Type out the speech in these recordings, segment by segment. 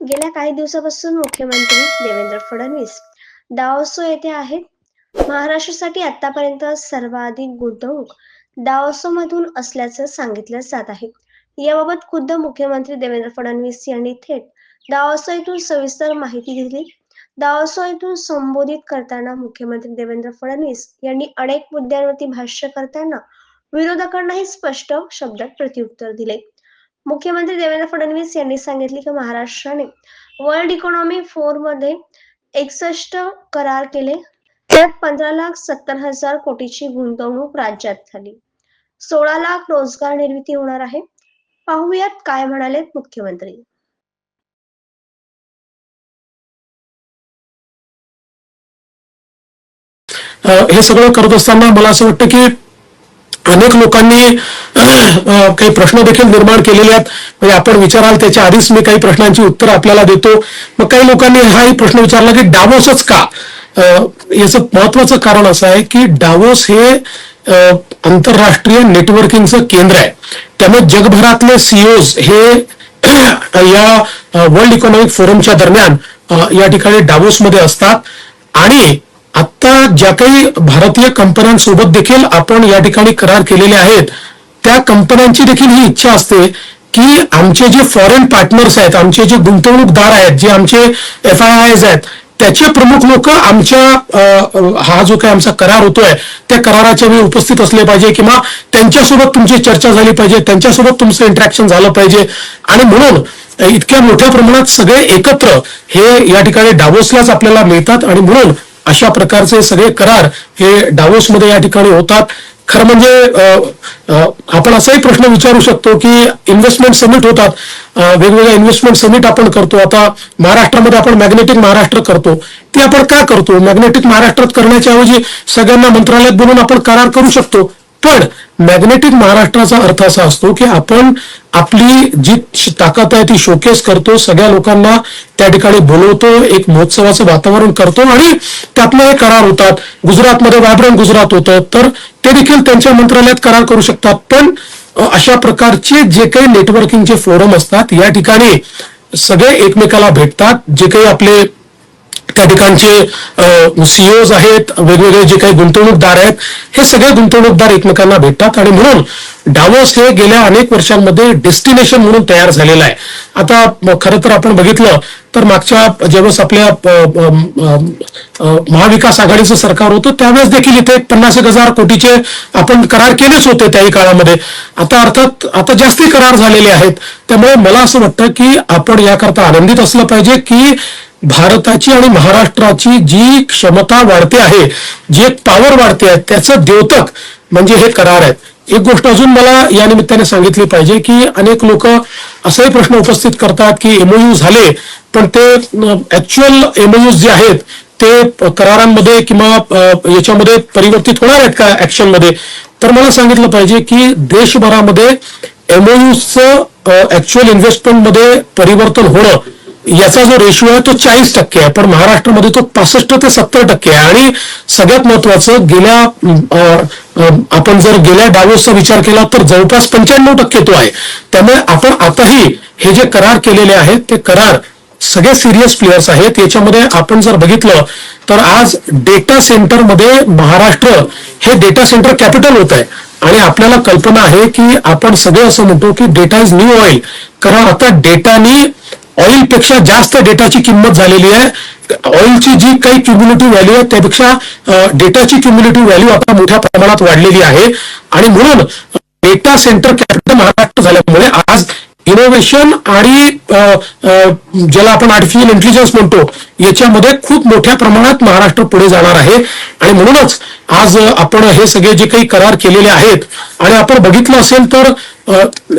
गेल्या काही दिवसापासून मुख्यमंत्री देवेंद्र फडणवीस दावसो येथे आहेत. महाराष्ट्रासाठी आतापर्यंत सर्वाधिक गुंतवणूक डावसो मधून असल्याचं सांगितलं जात आहे. याबाबत खुद्द मुख्यमंत्री देवेंद्र फडणवीस यांनी थेट दावसो येथून सविस्तर माहिती दिली. दावसो येथून संबोधित करताना मुख्यमंत्री देवेंद्र फडणवीस यांनी अनेक मुद्द्यांवरती भाष्य करताना विरोधकांनाही स्पष्ट शब्दात प्रत्युत्तर दिले. मुख्यमंत्री देवेंद्र फडणवीस यांनी सांगितले की महाराष्ट्राने वर्ल्ड इकॉनॉमी फोरमध्ये एकसष्ट करार केले. त्यात पंधरा लाख सत्तर हजार कोटीची गुंतवणूक राज्यात झाली. सोळा लाख रोजगार निर्मिती होणार आहे. पाहूयात काय म्हणाले मुख्यमंत्री. हे सगळं करत असताना मला असं वाटतं की अनेक लोकांनी काही प्रश्न देखील निर्माण केलेले आहेत. म्हणजे आपण विचाराल त्याच्या आधीच मी काही प्रश्नांची उत्तर आपल्याला देतो. मग काही लोकांनी हाही प्रश्न विचारला की डावोसच का? याचं महत्वाचं कारण असं आहे की डावोस हे आंतरराष्ट्रीय नेटवर्किंगचं केंद्र आहे. त्यामुळे जगभरातले सीओज हे या वर्ल्ड इकॉनॉमिक फोरमच्या दरम्यान या ठिकाणी डावोसमध्ये असतात. आणि आता ज्या काही भारतीय कंपन्यांसोबत देखील आपण या ठिकाणी करार केलेले आहेत त्या कंपन्यांची देखील ही इच्छा असते की आमचे जे फॉरेन पार्टनर्स आहेत आमचे जे गुंतवणूकदार आहेत जे आमचे एफ आय आयज आहेत त्याचे प्रमुख लोक आमच्या हा जो काही आमचा करार होतोय त्या कराराच्या वेळी उपस्थित असले पाहिजे किंवा त्यांच्यासोबत तुमची चर्चा झाली पाहिजे त्यांच्यासोबत तुमचं इंटरॅक्शन झालं पाहिजे. आणि म्हणून इतक्या मोठ्या प्रमाणात सगळे एकत्र हे या ठिकाणी डावोसलाच आपल्याला मिळतात आणि म्हणून अशा प्रकारचे सगळे करार हे डावोसमध्ये या ठिकाणी होतात. खरं म्हणजे आपण असाही प्रश्न विचारू शकतो की इन्व्हेस्टमेंट समिट होतात. वेगवेगळ्या इन्व्हेस्टमेंट समिट आपण करतो. आता महाराष्ट्रामध्ये आपण मॅग्नेटिक महाराष्ट्र करतो. ते आपण का करतो? मॅग्नेटिक महाराष्ट्रात करण्याच्या ऐवजी सगळ्यांना मंत्रालयात बोलून आपण करार करू शकतो. पण मॅग्नेटिक महाराष्ट्राचा अर्थ असा असतो की आपण आपली जी ताकद आहे ती शोकेस करतो सगळ्या लोकांना त्या ठिकाणी बोलवतो एक महोत्सवाचं वातावरण करतो आणि त्यातनं हे करार होतात. गुजरातमध्ये व्हायब्रंट गुजरात होतं तर ते देखील त्यांच्या मंत्रालयात करार करू शकतात. पण अशा प्रकारचे जे काही नेटवर्किंगचे फोरम असतात या ठिकाणी सगळे एकमेकाला भेटतात जे काही आपले त्या ठिकाणचे सीओज आहेत वेगवेगळे जे काही गुंतवणूकदार आहेत हे सगळे गुंतवणूकदार एकमेकांना भेटतात आणि म्हणून डावोस हे गेल्या अनेक वर्षांमध्ये डेस्टिनेशन म्हणून तयार झालेलं आहे. आता खर खरं तर आपण बघितलं तर मागच्या ज्यावेळेस आपल्या महाविकास आघाडीचं सरकार होतं त्यावेळेस देखील इथे पन्नास एक हजार कोटीचे आपण करार केलेच होते त्याही काळामध्ये. आता अर्थात आता जास्ती करार झालेले आहेत. त्यामुळे मला असं वाटतं की आपण याकरता आनंदित असलं पाहिजे की भारताची आणि महाराष्ट्राची जी क्षमता वाढते आहे जी एक पॉवर वाढते आहे त्याचं द्योतक म्हणजे हे करार आहेत. एक गोष्ट अजून मला या निमित्ताने सांगितली पाहिजे की अनेक लोक असाही प्रश्न उपस्थित करतात की एमओयू झाले पण ते ऍक्च्युअल एमओयू जे आहेत ते करारांमध्ये किंवा याच्यामध्ये परिवर्तित होणार आहेत का ऍक्शनमध्ये तर मला सांगितलं पाहिजे की देशभरामध्ये एमओयूचं ऍक्च्युअल इन्व्हेस्टमेंटमध्ये परिवर्तन होणं याचा जो रेशो आहे तो चाळीस टक्के आहे. पण महाराष्ट्रामध्ये तो पासष्ट ते सत्तर टक्के आहे. आणि सगळ्यात महत्वाचं गेल्या आपण जर गेल्या डावोसचा विचार केला तर जवळपास पंच्याण्णव टक्के तो आहे. त्यामुळे आपण आताही हे जे करार केलेले आहेत ते करार सगळे सिरियस प्लेयर्स आहेत. याच्यामध्ये आपण जर बघितलं तर आज डेटा सेंटरमध्ये महाराष्ट्र हे डेटा सेंटर कॅपिटल होत आहे. आणि आपल्याला कल्पना आहे की आपण सगळे असं म्हणतो की डेटा इज न्यू ऑइल कारण आता डेटानी ऑइलपेक्षा जास्त डेटाची किंमत झालेली आहे. ऑइलची जी काही क्युम्युलेटिव्ह व्हॅल्यू आहे त्यापेक्षा डेटाची क्युम्युलेटिव्ह व्हॅल्यू आता मोठ्या प्रमाणात वाढलेली आहे. आणि म्हणून डेटा सेंटर कॅपिटल महाराष्ट्र झाल्यामुळे आज इनोव्हेशन आणि ज्याला आपण आर्टिफिशियल इंटेलिजन्स म्हणतो याच्यामध्ये खूप मोठ्या प्रमाणात महाराष्ट्र पुढे जाणार आहे. आणि म्हणूनच आज आपण हे सगळे जे काही करार केलेले आहेत आणि आपण बघितलं असेल तर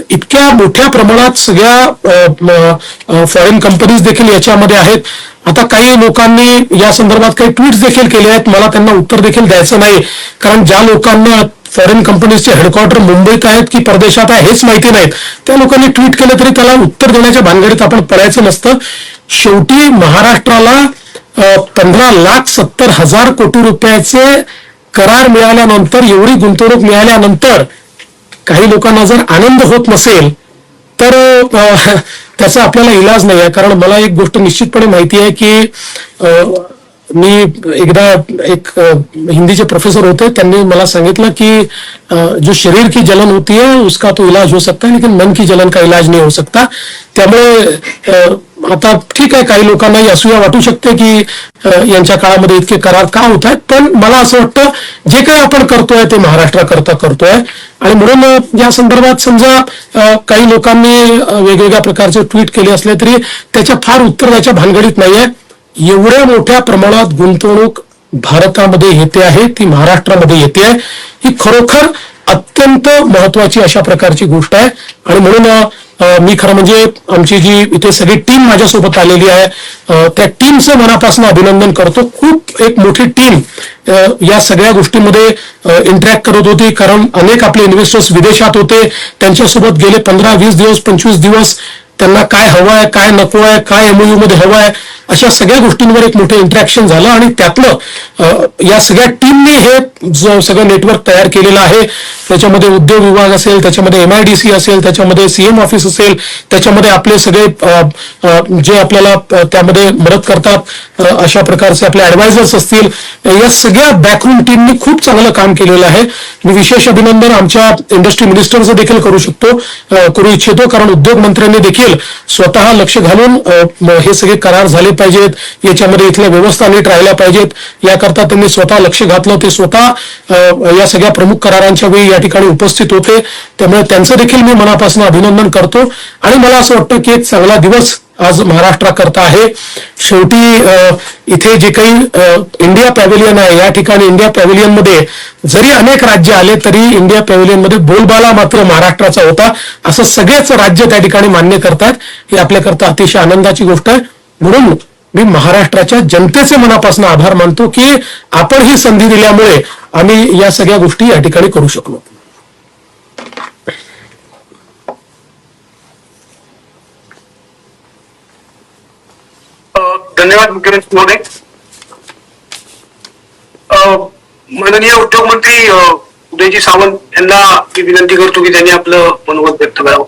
इतक्या मोठ्या प्रमाणात सगळ्या फॉरेन कंपनीज देखील याच्यामध्ये आहेत. आता काही लोकांनी या संदर्भात काही ट्विट्स देखील केले आहेत. मला त्यांना उत्तर देखील द्यायचं नाही. कारण ज्या लोकांना फॉरेन कंपनीजचे हेडक्वार्टर मुंबईत आहेत की परदेशात आहे हेच माहिती नाहीत. त्या लोकांनी ट्विट केलं तरी त्याला उत्तर देण्याच्या भानगडीत आपण पडायचं नसतं. शेवटी महाराष्ट्राला पंधरा लाख सत्तर हजार कोटी रुपयाचे करार मिळाल्यानंतर एवढी गुंतवणूक मिळाल्यानंतर काही लोकांना जर आनंद होत नसेल तर त्याचा आपल्याला इलाज नाही आहे. कारण मला एक गोष्ट निश्चितपणे माहिती आहे की मी एकदा एक हिंदीचे प्रोफेसर होते त्यांनी मला सांगितलं की जो शरीर की जलन होती है उसका तो इलाज हो सकता है लेकिन मन की जलन का इलाज नाही हो सकता। त्यामुळे आता ठीक आहे काही लोकांना असूया वाटू शकते की यांच्या काळामध्ये इतके करार का होत आहेत पण मला असं वाटतं जे काही आपण करतोय ते महाराष्ट्राकरता करतोय. आणि म्हणून या संदर्भात समजा काही लोकांनी वेगवेगळ्या प्रकारचे ट्विट केले असले तरी त्याच्या फार उत्तर द्यायच्या भानगडीत नाहीये. एवढ्या मोठ्या प्रमाणात गुंतवणूक भारतामध्ये येते आहे ती महाराष्ट्रामध्ये येते आहे. ही खरोखर अत्यंत महत्वाची अशा प्रकारची गोष्ट आहे. आणि म्हणून मी खरं म्हणजे आमची जी इथे सगळी टीम माझ्यासोबत आलेली आहे त्या टीमचं मनापासून अभिनंदन करतो. खूप एक मोठी टीम या सगळ्या गोष्टींमध्ये इंटरॅक्ट करत होती. कारण अनेक आपले इन्व्हेस्टर्स विदेशात होते. त्यांच्यासोबत गेले पंधरा वीस दिवस पंचवीस दिवस. त्यांना काय हवं आहे काय नको आहे काय एमओयू मध्ये हवं आहे अशा सगळ्या गोष्टींवर एक मोठं इंटरॅक्शन झालं आणि त्यातलं या सगळ्या टीमने हे जो सगळं नेटवर्क तयार केलेलं आहे. त्याच्यामध्ये उद्योग विभाग असेल त्याच्यामध्ये एमआयडीसी असेल त्याच्यामध्ये सीएम ऑफिस असेल त्याच्यामध्ये आपले सगळे जे आपल्याला त्यामध्ये मदत करतात अशा प्रकारचे आपले ऍडवायझर्स असतील. या सगळ्या बॅकरूम टीमनी खूप चांगलं काम केलेलं आहे. मी विशेष अभिनंदन आमच्या इंडस्ट्री मिनिस्टरचं देखील करू शकतो. करू इच्छितो कारण उद्योग मंत्र्यांनी देखील स्वतः लक्ष घालून हे सगळे करार झाले पाहिजेत. याच्यामध्ये इथल्या व्यवस्था नीट राहिल्या पाहिजेत. याकरता त्यांनी स्वतः लक्ष घातलं ते स्वतः या सगळ्या प्रमुख करारांच्या वेळी या ठिकाणी उपस्थित होते. त्यामुळे त्यांचं देखील मी मनापासून अभिनंदन करतो. आणि मला असं वाटतं की एक चांगला दिवस आज महाराष्ट्राकरता आहे. शेवटी इथे जे काही इंडिया पॅव्हिलियन आहे या ठिकाणी इंडिया पॅव्हिलियनमध्ये जरी अनेक राज्य आले तरी इंडिया पॅव्हिलियनमध्ये बोलबाला मात्र महाराष्ट्राचा होता. असं सगळेच राज्य त्या ठिकाणी मान्य करतात. ही आपल्याकरता अतिशय आनंदाची गोष्ट आहे. म्हणून मी महाराष्ट्राच्या जनतेचे मनापासून आभार मानतो की आपण ही संधी दिल्यामुळे आम्ही या सगळ्या गोष्टी या ठिकाणी करू शकलो. धन्यवाद मुख्यमंत्री महोदय माननीय उद्योग मंत्री उदयजी सावंत यांना मी विनंती करतो की त्यांनी आपलं मनोगत व्यक्त करावं.